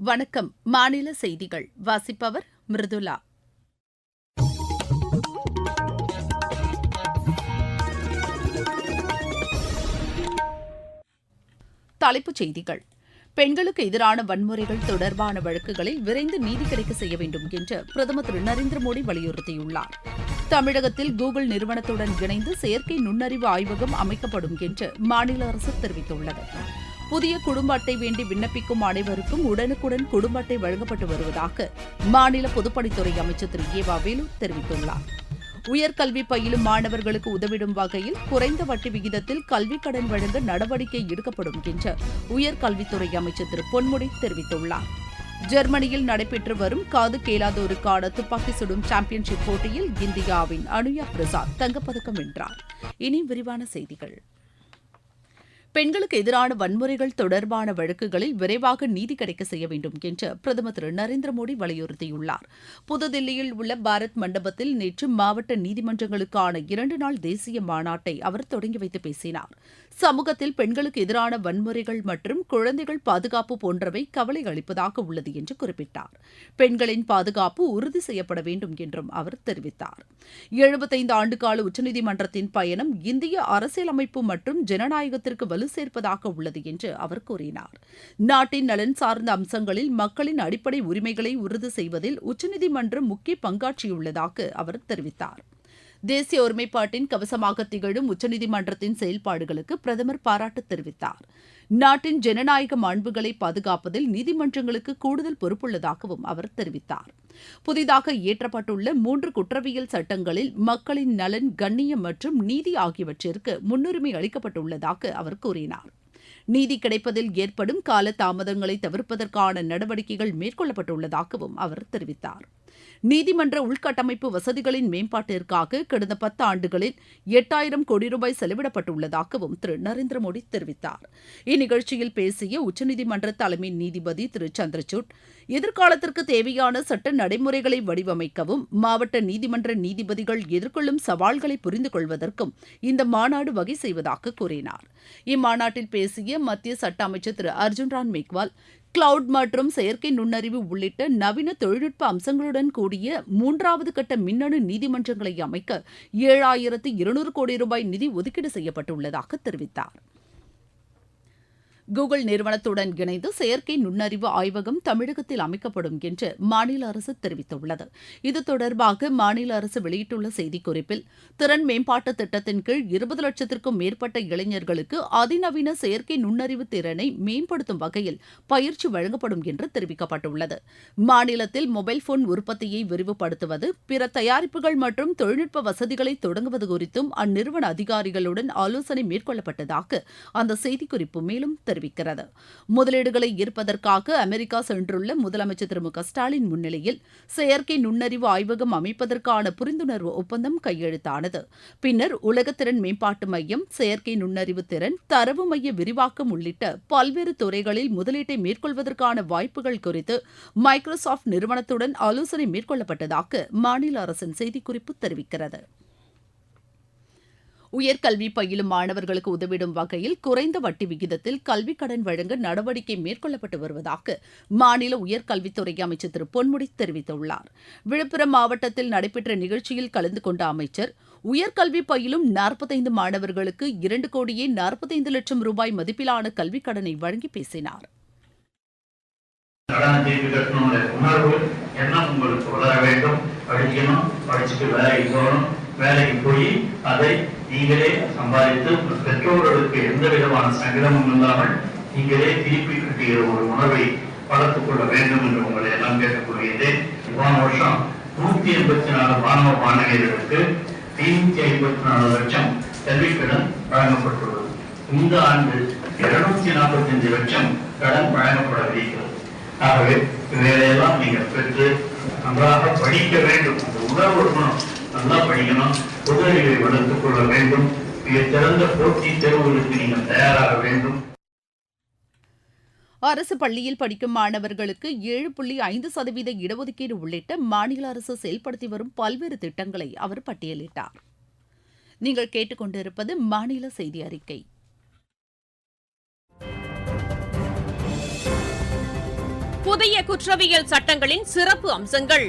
வணக்கம். மாநில செய்திகள். வாசிப்பவர் மிருதுலா தலைப்புச் செய்திகள். பெண்களுக்கு எதிரான வன்முறைகள் தொடர்பான வழக்குகளை விரைந்து நீதி கிடைக்க செய்ய வேண்டும் என்று பிரதமர் திரு நரேந்திர மோடி வலியுறுத்தியுள்ளார். தமிழகத்தில் கூகுள் நிறுவனத்துடன் இணைந்து செயற்கை நுண்ணறிவு ஆய்வகம் அமைக்கப்படும் என்று மாநில அரசு தெரிவித்துள்ளது. புதிய குடும்ப அட்டை வேண்டி விண்ணப்பிக்கும் அனைவருக்கும் உடனுக்குடன் குடும்ப அட்டை வழங்கப்பட்டு வருவதாக மாநில பொதுப்பணித்துறை அமைச்சர் திரு ஏ வேலு தெரிவித்துள்ளார். உயர்கல்வி பயிலும் மாணவர்களுக்கு உதவிடும் வகையில் குறைந்த வட்டி விகிதத்தில் கல்விக் கடன் வழங்க நடவடிக்கை எடுக்கப்படும் என்று உயர்கல்வித்துறை அமைச்சர் திரு பொன்முடி தெரிவித்துள்ளார். ஜெர்மனியில் நடைபெற்று வரும் காது கேளாதோருக்கான துப்பாக்கி சுடும் சாம்பியன்ஷிப் போட்டியில் இந்தியாவின் அனுயா பிரசாத் தங்கப்பதக்கம் வென்றார். இனி விரிவான செய்திகள். பெண்களுக்கு எதிரான வன்முறைகள் தொடர்பான வழக்குகளில் விரைவாக நீதி கிடைக்க செய்ய வேண்டும் என்று பிரதமர் திரு நரேந்திர மோடி வலியுறுத்தியுள்ளார். புதுதில்லியில் உள்ள பாரத் மண்டபத்தில் நேற்று மாவட்ட நீதிமன்றங்களுக்கான இரண்டு நாள் தேசிய மாநாட்டை அவர் தொடங்கி வைத்து பேசினார். சமூகத்தில் பெண்களுக்கு எதிரான வன்முறைகள் மற்றும் குழந்தைகள் பாதுகாப்பு போன்றவை கவலை அளிப்பதாக உள்ளது என்று குறிப்பிட்டார். பெண்களின் பாதுகாப்பு உறுதி செய்யப்பட வேண்டும் என்றும் அவர் தெரிவித்தார். எழுபத்தைந்து ஆண்டுகால உச்சநீதிமன்றத்தின் பயணம் இந்திய அரசியலமைப்பு மற்றும் ஜனநாயகத்திற்கு வலு சேர்ப்பதாக உள்ளது என்று அவர் கூறினார். நாட்டின் நலன் சார்ந்த அம்சங்களில் மக்களின் அடிப்படை உரிமைகளை உறுதி செய்வதில் உச்சநீதிமன்றம் முக்கிய பங்காற்றியுள்ளதாக அவர் தெரிவித்தார். தேசிய ஒருமைப்பாட்டின் கவசமாக திகழும் உச்சநீதிமன்றத்தின் செயல்பாடுகளுக்கு பிரதமர் பாராட்டு தெரிவித்தார். நாட்டின் ஜனநாயக மாண்புகளை பாதுகாப்பதில் நீதிமன்றங்களுக்கு கூடுதல் பொறுப்புள்ளதாகவும் அவர் தெரிவித்தார். புதிதாக இயற்றப்பட்டுள்ள மூன்று குற்றவியல் சட்டங்களில் மக்களின் நலன் கண்ணியம் மற்றும் நீதி ஆகியவற்றிற்கு முன்னுரிமை அளிக்கப்பட்டுள்ளதாக அவர் கூறினார். நீதி கிடைப்பதில் ஏற்படும் கால தாமதங்களை தவிர்ப்பதற்கான நடவடிக்கைகள் மேற்கொள்ளப்பட்டுள்ளதாகவும் அவர் தெரிவித்தார். நீதிமன்ற உள்கட்டமைப்பு வசதிகளின் மேம்பாட்டிற்காக கடந்த பத்து ஆண்டுகளில் எட்டாயிரம் கோடி ரூபாய் செலவிடப்பட்டுள்ளதாகவும் திரு நரேந்திர மோடி தெரிவித்தார். இந்நிகழ்ச்சியில் பேசிய உச்சநீதிமன்ற தலைமை நீதிபதி திரு சந்திரசூட் எதிர்காலத்திற்கு தேவையான சட்ட நடைமுறைகளை வடிவமைக்கவும் மாவட்ட நீதிமன்ற நீதிபதிகள் எதிர்கொள்ளும் சவால்களை புரிந்து கொள்வதற்கும் இந்த மாநாடு வகை செய்வதாக கூறினார். இம்மாநாட்டில் பேசிய மத்திய சட்ட அமைச்சர் திரு அர்ஜுன் ராம் மேக்வால் கிளவுட் மற்றும் செயற்கை நுண்ணறிவு உள்ளிட்ட நவீன தொழில்நுட்ப அம்சங்களுடன் கூடிய மூன்றாவது கட்ட மின்னணு நீதிமன்றங்களை அமைக்க ஏழாயிரத்து இருநூறு கோடி ரூபாய் நிதி ஒதுக்கீடு செய்யப்பட்டுள்ளதாக தெரிவித்தார். கூகுள் நிறுவனத்துடன் இணைந்து செயற்கை நுண்ணறிவு ஆய்வகம் தமிழகத்தில் அமைக்கப்படும் என்று மாநில அரசு தெரிவித்துள்ளது. இது தொடர்பாக மாநில அரசு வெளியிட்டுள்ள செய்திக்குறிப்பில் திறன் மேம்பாட்டு திட்டத்தின் கீழ் இருபது லட்சத்திற்கும் மேற்பட்ட இளைஞர்களுக்கு அதிநவீன செயற்கை நுண்ணறிவு திறனை மேம்படுத்தும் வகையில் பயிற்சி வழங்கப்படும் என்று தெரிவிக்கப்பட்டுள்ளது. மாநிலத்தில் மொபைல் போன் உற்பத்தியை விரிவுபடுத்துவது பிற தயாரிப்புகள் மற்றும் தொழில்நுட்ப வசதிகளை தொடங்குவது குறித்தும் அந்நிறுவன அதிகாரிகளுடன் ஆலோசனை மேற்கொள்ளப்பட்டதாக அந்த செய்திக்குறிப்பு மேலும் தெரிவிக்கிறது தெரிவிக்கிறது. முதலீடுகளை ஈர்ப்பதற்காக அமெரிக்கா சென்றுள்ள முதலமைச்சர் திரு மு க ஸ்டாலின் முன்னிலையில் செயற்கை நுண்ணறிவு ஆய்வகம் அமைப்பதற்கான புரிந்துணர்வு ஒப்பந்தம் கையெழுத்தானது. பின்னர் உலகத்திறன் மேம்பாட்டு மையம் செயற்கை நுண்ணறிவு திறன் தரவு மைய விரிவாக்கம் உள்ளிட்ட பல்வேறு துறைகளில் முதலீட்டை மேற்கொள்வதற்கான வாய்ப்புகள் குறித்து மைக்ரோசாப்ட் நிறுவனத்துடன் ஆலோசனை மேற்கொள்ளப்பட்டதாக மாநில அரசின் செய்திக்குறிப்பு தெரிவிக்கிறது. உயர்கல்வி பயிலும் மாணவர்களுக்கு உதவிடும் வகையில் குறைந்த வட்டி விகிதத்தில் கல்விக் கடன் வழங்க நடவடிக்கை மேற்கொள்ளப்பட்டு வருவதாக மாநில உயர்கல்வித்துறை அமைச்சர் திரு பொன்முடி தெரிவித்துள்ளார். விழுப்புரம் மாவட்டத்தில் நடைபெற்ற நிகழ்ச்சியில் கலந்து கொண்ட அமைச்சர் உயர்கல்வி பயிலும் நாற்பத்தைந்து மாணவர்களுக்கு இரண்டு கோடியே நாற்பத்தைந்து லட்சம் ரூபாய் மதிப்பிலான கல்விக் கடனை வழங்கி பேசினார். கடன் திருப்பி கட்டணுங்கிற உணர்வு எண்ணம் உங்களுக்கு வளர வேண்டும். படிக்கணும் படிச்சுட்டு வேலைக்கு போகணும். வேலைக்கு போய் அதை நீங்களே சம்பாதித்து உங்கள் பெற்றோர்களுக்கு எந்த விதமான சங்கடமும் இல்லாமல் நீங்களே திருப்பி கட்டுகிற ஒரு உணர்வை வளர்த்துக் கொள்ள வேண்டும் என்று உங்களை எல்லாம் கேட்டுக்கொள்கிறேன். போன வருஷம் நூத்தி எண்பத்தி நாலு மாணவ மாணவியர்களுக்கு ஐநூத்தி ஐம்பத்தி நாலு லட்சம் கல்விக்கடன் வழங்கப்பட்டுள்ளது. இந்த ஆண்டு இருநூத்தி நாற்பத்தி அஞ்சு லட்சம் கடன் வழங்கப்படவிருக்கிறது. ஆகவே இவையெல்லாம் நீங்கள் பெற்று நன்றாக படிக்க வேண்டும். அந்த உணர்வு இருக்கணும் நல்லா படிக்கணும் அறிவை வளர்த்துக் கொள்ள வேண்டும். மிக சிறந்த போட்டி தேர்வுகளுக்கு நீங்கள் தயாராக வேண்டும். அரசு பள்ளியில் படிக்கும் மாணவர்களுக்கு ஏழு புள்ளி ஐந்து சதவீத இடஒதுக்கீடு உள்ளிட்ட மாநில அரசு செயல்படுத்தி வரும் பல்வேறு திட்டங்களை அவர் பட்டியலிட்டார். நீங்கள் கேட்டுக்கொண்டிருப்பது மாநில செய்தி அறிக்கை. புதிய குற்றவியல் சட்டங்களின் சிறப்பு அம்சங்கள்.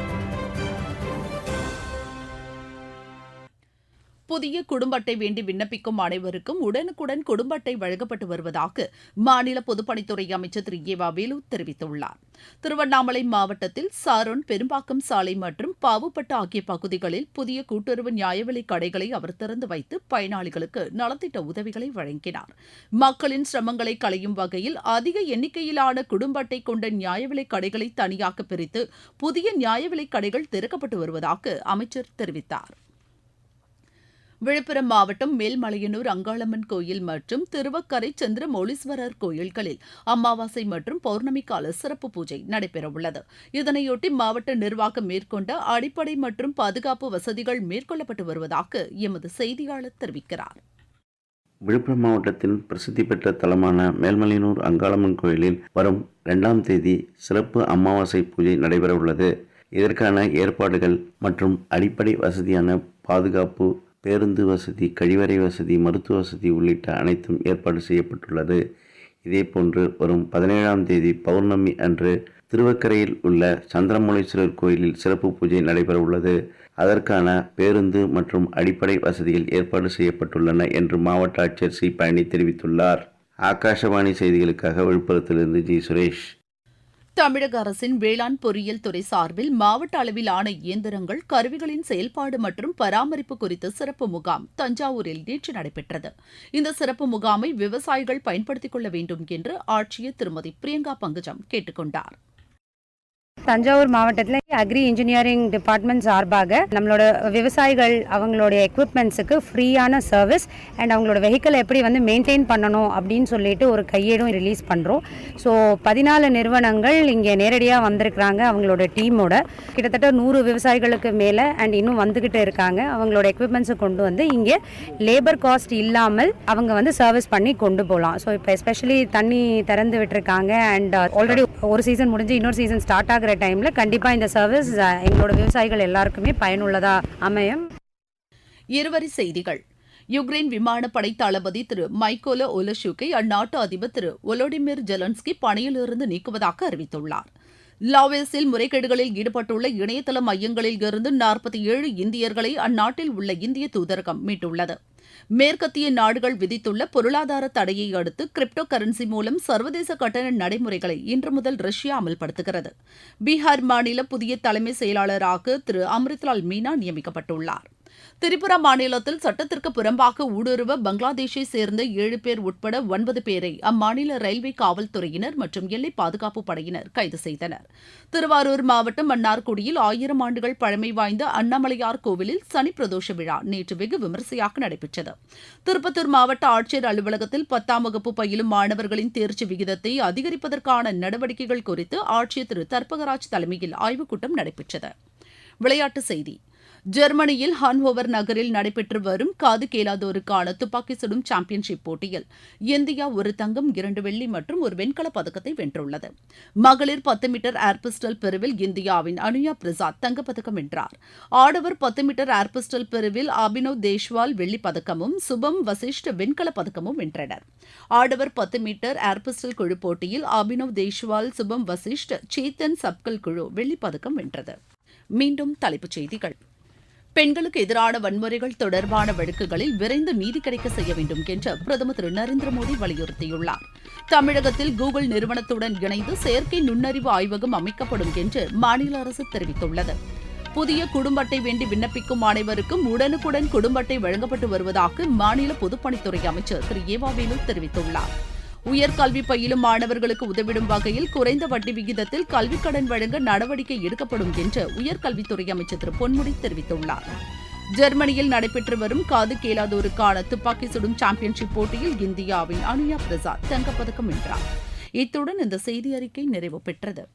புதிய குடும்ப அட்டை வேண்டி விண்ணப்பிக்கும் அனைவருக்கும் உடனுக்குடன் குடும்ப அட்டை வழங்கப்பட்டு வருவதாக மாநில பொதுப்பணித்துறை அமைச்சர் திரு ஏ வேலு தெரிவித்துள்ளார். திருவண்ணாமலை மாவட்டத்தில் சாரோன் பெரும்பாக்கம் சாலை மற்றும் பாவுப்பட்டு ஆகிய பகுதிகளில் புதிய கூட்டுறவு நியாயவிலைக் கடைகளை அவர் திறந்து வைத்து பயனாளிகளுக்கு நலத்திட்ட உதவிகளை வழங்கினார். மக்களின் சிரமங்களை களையும் வகையில் அதிக எண்ணிக்கையிலான குடும்ப அட்டை கொண்ட நியாயவிலைக் கடைகளை தனியாக பிரித்து புதிய நியாயவிலைக் கடைகள் திறக்கப்பட்டு வருவதாக அமைச்சர் தெரிவித்தார். விழுப்புரம் மாவட்டம் மேல்மலையனூர் அங்காளம்மன் கோயில் மற்றும் திருவக்கரை சந்திரமௌலீஸ்வரர் கோயில்களில் அமாவாசை மற்றும் பௌர்ணமி கால சிறப்பு பூஜை நடைபெறவுள்ளது. இதனையொட்டி மாவட்ட நிர்வாகம் மேற்கொண்ட அடிப்படை மற்றும் பாதுகாப்பு வசதிகள் மேற்கொள்ளப்பட்டு வருவதாக எமது செய்தியாளர் தெரிவிக்கிறார். விழுப்புரம் மாவட்டத்தின் பிரசித்தி பெற்ற தலமான மேல்மலையனூர் அங்காளம்மன் கோயிலில் வரும் இரண்டாம் தேதி சிறப்பு அமாவாசை பூஜை நடைபெற உள்ளது இதற்கான ஏற்பாடுகள் மற்றும் அடிப்படை வசதியான பாதுகாப்பு பேருந்து வசதி கழிவறை வசதி மருத்துவ வசதி உள்ளிட்ட அனைத்தும் ஏற்பாடு செய்யப்பட்டுள்ளது. இதேபோன்று வரும் பதினேழாம் தேதி பௌர்ணமி அன்று திருவக்கரையில் உள்ள சந்திரமௌலீஸ்வரர் கோயிலில் சிறப்பு பூஜை நடைபெற உள்ளது அதற்கான பேருந்து மற்றும் அடிப்படை வசதிகள் ஏற்பாடு செய்யப்பட்டுள்ளன என்று மாவட்ட ஆட்சியர் சி. பழனி தெரிவித்துள்ளார். ஆகாஷவாணி செய்திகளுக்காக விழுப்புரத்திலிருந்து ஜி. சுரேஷ். தமிழக அரசின் வேளாண் பொறியியல் துறை சார்பில் மாவட்ட அளவிலான இயந்திரங்கள் கருவிகளின் செயல்பாடு மற்றும் பராமரிப்பு குறித்த சிறப்பு முகாம் தஞ்சாவூரில் நேற்று நடைபெற்றது. இந்த சிறப்பு முகாமை விவசாயிகள் பயன்படுத்திக் கொள்ள வேண்டும் என்று ஆட்சியர் திருமதி பிரியங்கா பங்குஜம் கேட்டுக்கொண்டார் தஞ்சாவூர் மாவட்டத்தில் அக்ரி இன்ஜினியரிங் டிபார்ட்மெண்ட் சார்பாக நம்மளோட விவசாயிகள் அவங்களுடைய எக்யூப்மெண்ட்ஸுக்கு ஃப்ரீயான சர்வீஸ் அண்ட் அவங்களோட வெஹிக்கிள் எப்படி வந்து மெயின்டைன் பண்ணணும் அப்படின்னு சொல்லிட்டு ஒரு கையேடும் ரிலீஸ் பண்ணுறோம் ஸோ பதினாலு நிறுவனங்கள் இங்கே நேரடியாக வந்திருக்கிறாங்க அவங்களோட டீமோட கிட்டத்தட்ட நூறு விவசாயிகளுக்கு மேலே அண்ட் இன்னும் வந்துக்கிட்டு இருக்காங்க. அவங்களோட எக்யூப்மெண்ட்ஸை கொண்டு வந்து இங்கே லேபர் காஸ்ட் இல்லாமல் அவங்க வந்து சர்வீஸ் பண்ணி கொண்டு போகலாம். ஸோ இப்போ எஸ்பெஷலி தண்ணி திறந்து விட்டுருக்காங்க அண்ட் ஆல்ரெடி uh, ஒரு சீசன் முடிஞ்சு இன்னொரு சீசன் ஸ்டார்ட் ஆகிற இருக்கிற டைமில் கண்டிப்பாக இந்த சர்வீஸ் எங்களோட விவசாயிகள் எல்லாருக்குமே பயனுள்ளதாக அமையும். இருவரி செய்திகள். யுக்ரைன் விமானப்படை தளபதி திரு மைக்கோலோ ஒலஷுக்கை அந்நாட்டு அதிபர் திரு ஒலோடிமிர் ஜெலன்ஸ்கி பணியிலிருந்து நீக்குவதாக அறிவித்துள்ளார். லாவேஸில் முறைகேடுகளில் ஈடுபட்டுள்ள இணையதள மையங்களில் இருந்து நாற்பத்தி ஏழு இந்தியர்களை அந்நாட்டில் உள்ள இந்திய தூதரகம் மீட்டுள்ளது. மேற்கத்திய நாடுகள் விதித்துள்ள பொருளாதார தடையை அடுத்து கிரிப்டோ கரன்சி மூலம் சர்வதேச கட்டண நடைமுறைகளை இன்று முதல் ரஷ்யா அமல்படுத்துகிறது. பீகார் மாநில புதிய தலைமை செயலாளராக திரு. அம்ரித்லால் மீனா நியமிக்கப்பட்டுள்ளார். திரிபுரா மாநிலத்தில் சட்டத்திற்கு புறம்பாக ஊடுருவ பங்களாதேஷை சேர்ந்த ஏழு பேர் உட்பட ஒன்பது பேரை அம்மாநில ரயில்வே காவல்துறையினர் மற்றும் எல்லை பாதுகாப்பு படையினர் கைது செய்தனர். திருவாரூர் மாவட்டம் மன்னார்குடியில் ஆயிரம் ஆண்டுகள் பழமை வாய்ந்த அண்ணாமலையார் கோவிலில் சனி பிரதோஷ விழா நேற்று வெகு விமரிசையாக நடைபெற்றது. திருப்பத்தூர் மாவட்ட ஆட்சியர் அலுவலகத்தில் பத்தாம் வகுப்பு பயிலும் மாணவர்களின் தேர்ச்சி விகிதத்தை அதிகரிப்பதற்கான நடவடிக்கைகள் குறித்து ஆட்சியர் திரு தர்பகராஜ் தலைமையில் ஆய்வுக் கூட்டம் நடைபெற்றது. விளையாட்டுச் செய்தி. ஜெர்மனியில் ஹான்ஹோவர் நகரில் நடைபெற்று வரும் காது கேளாதோருக்கான துப்பாக்கி சுடும் சாம்பியன்ஷிப் போட்டியில் இந்தியா ஒரு தங்கம் இரண்டு வெள்ளி மற்றும் ஒரு வெண்கலப் பதக்கத்தை வென்றுள்ளது. மகளிர் பத்து மீட்டர் ஏர் பிஸ்டல் பிரிவில் இந்தியாவின் அனுயா பிரசாத் தங்கப்பதக்கம் வென்றார். ஆடவர் பத்து மீட்டர் ஏர் பிஸ்டல் பிரிவில் அபினவ் தேஷ்வால் வெள்ளிப் பதக்கமும் சுபம் வசிஷ்ட் வெண்கலப் பதக்கமும் வென்றனர். ஆடவர் பத்து மீட்டர் ஏர் பிஸ்டல் குழு போட்டியில் அபினவ் தேஷ்வால் சுபம் வசிஷ்ட் சேத்தன் சப்கல் குழு வெள்ளிப் பதக்கம் வென்றது. மீண்டும் தலைப்புச் செய்திகள். பெண்களுக்கு எதிரான வன்முறைகள் தொடர்பான வழக்குகளில் விரைந்து நீதி கிடைக்க செய்ய வேண்டும் என்று பிரதமர் திரு நரேந்திர மோடி வலியுறுத்தியுள்ளார். தமிழகத்தில் கூகுள் நிறுவனத்துடன் இணைந்து செயற்கை நுண்ணறிவு ஆய்வகம் அமைக்கப்படும் என்று மாநில அரசு தெரிவித்துள்ளது. புதிய குடும்ப அட்டை வேண்டி விண்ணப்பிக்கும் அனைவருக்கும் உடனுக்குடன் குடும்ப அட்டை வழங்கப்பட்டு வருவதாக மாநில பொதுப்பணித்துறை அமைச்சர் திரு ஏவாவேலு தெரிவித்துள்ளார். உயர்கல்வி பயிலும் மாணவர்களுக்கு உதவிடும் வகையில் குறைந்த வட்டி விகிதத்தில் கல்விக் கடன் வழங்க நடவடிக்கை எடுக்கப்படும் என்று உயர்கல்வித்துறை அமைச்சர் திரு பொன்முடி தெரிவித்துள்ளார். ஜெர்மனியில் நடைபெற்று வரும் காது கேளாதோருக்கான துப்பாக்கி சுடும் சாம்பியன்ஷிப் போட்டியில் இந்தியாவின் அனுயா பிரசாத் தங்கப்பதக்கம் வென்றார். இத்துடன் இந்த செய்தி அறிக்கை நிறைவு பெற்றது.